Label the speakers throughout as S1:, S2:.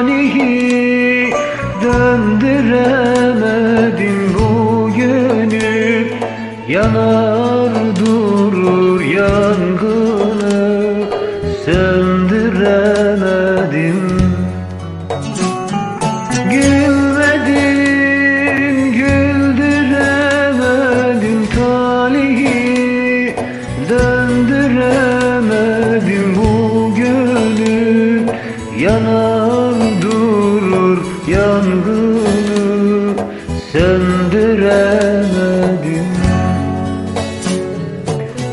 S1: talihi Döndüremedin bu gönül Yanar Söndüremedim.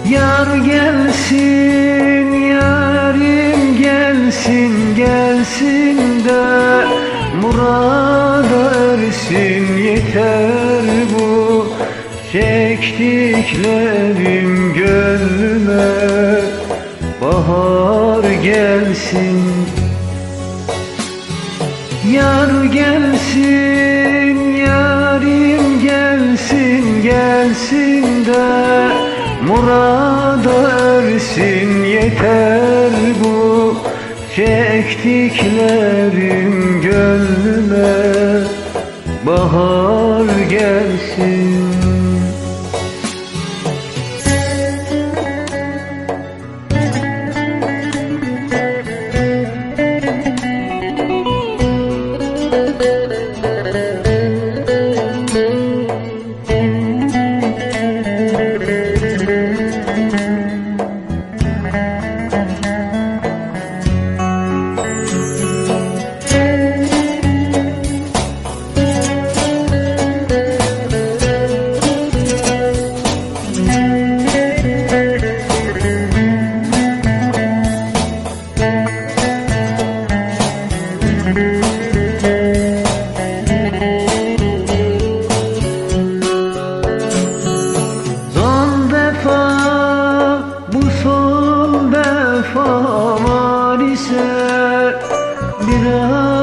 S1: Yar gelsin, yarim gelsin, gelsin de Murada ersin. Yeter bu Çektiklerim gönlüme. Bahar gelsin. Yar gelsin, de Murada ersin yeter bu Çektiklerim gönlüme. Bahar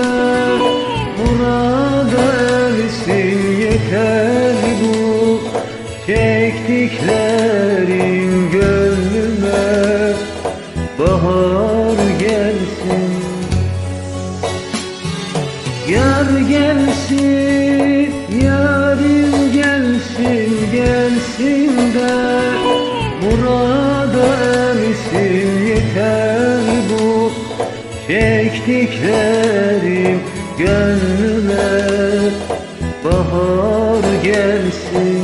S1: de Murada ersin yeter bu Çektiklerin Çektiklerim gönlüme Bahar gelsin